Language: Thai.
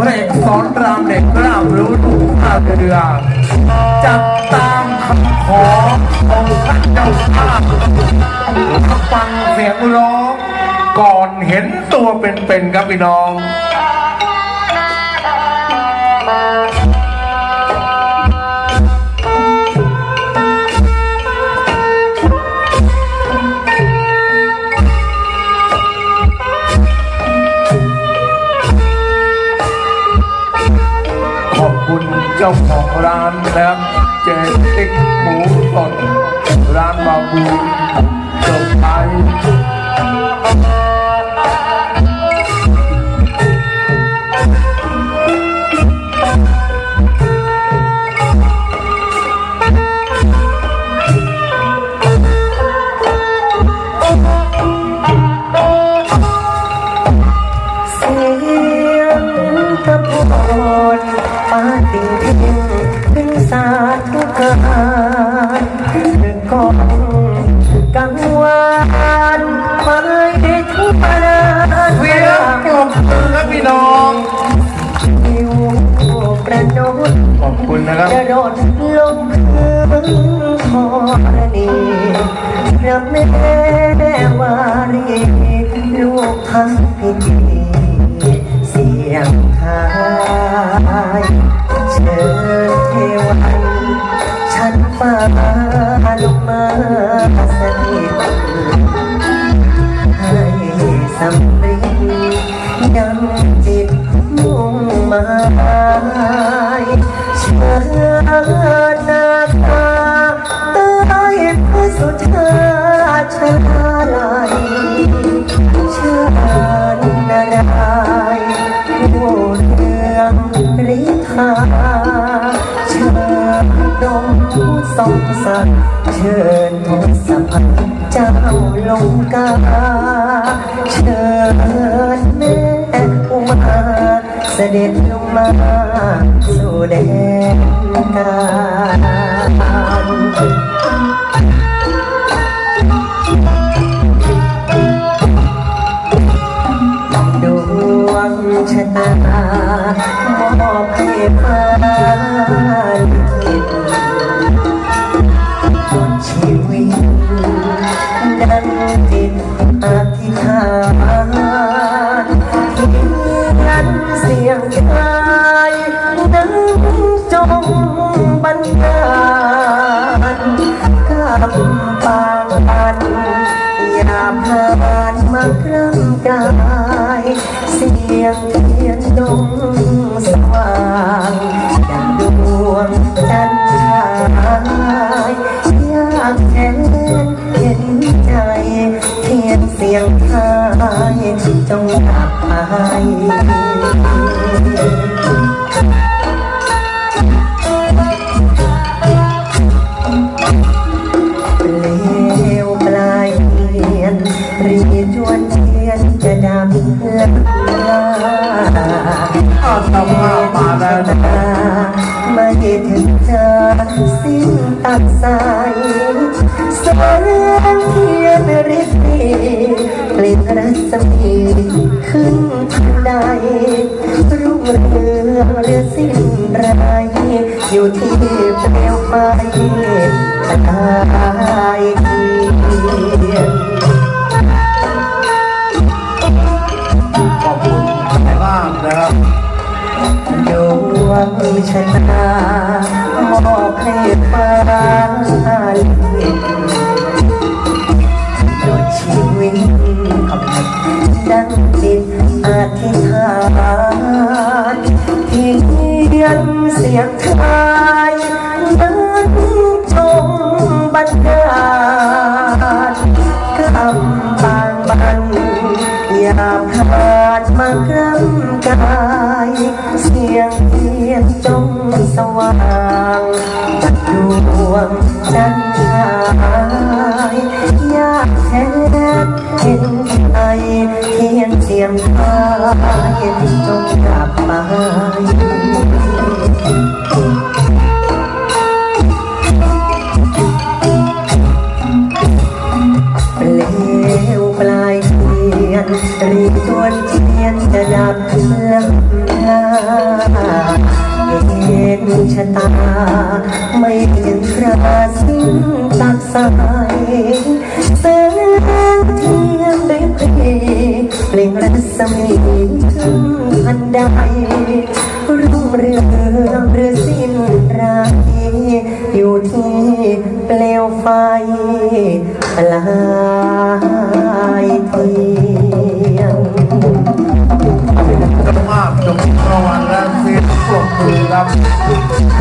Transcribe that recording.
พระเอกสอนรามเด็กกล้ามรู้ถูกข้าเรือจับตามคำขอองค์ท่านเจ้าข้าฟังเสียงร้อง ก่อนเห็นตัวเป็นๆครับพี่น้อง เจ้าของร้านนะครับเจติกหมูสดร้านบาบูเซอร์ไพรส์เสียงตะโพน ปาติงทิ้งถึงสาธุการหนึ่งกองกังวานไม่ได้ทุกประดานเสียงปรบมือครับพี่น้องผิวประนดขอบคุณนะครับจะโดดลงพื้นธรณีพระแม่วารีลูกทั้งพิธี ฉันฟ้าลงมาสถิตให้สำเร็จยังจิตมุ่งหมายเชิญนาคาใต้พระสุธาชาลัยเชิญนารายณ์ผู้เรืองฤทธา ดมผู้ทรงศักดิ์เชิญทศพันธ์เจ้าลงกาเชิญแม่อุมาเสด็จลงมาสู่แดนกา เสียงชายนั้นจงบันดาลกับปางอันอย่าผ่านมาครั้งกายเสียงเทียนดงสว่างดังดวงจันทร์ฉายยากแทนเห็นใจเทียนเสียงทายจงกลับไป สภาพมาแล้วนะมาเห็นเธอสิ้นตัดสายแสงเทียนริบดีกลิ่นรัศมีขึ้นทันใดรุ่งเรืองหรือสิ้นไรอยู่ที่เปลวไฟตายเทียน วงชะมอบให้ฟ้าลิขิตชีวิตดังจิตอธิษฐานที่เทียนเสียงไทยนั้นจงบันดาลคำบางบันอย่าผ่านมากรำกาย ว่างจัดดวงจันทร์ฉายอยากแทนเห็นใจเทียนเสียงทายจงกลับมา ชะตา ไม่ถึงคราสิ้นตัดสายแสงเทียนได้พรีเปล่งรัศมีถึงพันใดรุ่งเรืองหรือสิ้นรายอยู่ที่เปลวไฟปลา จะมากจงรางวัลและเสียงปรบมือรับ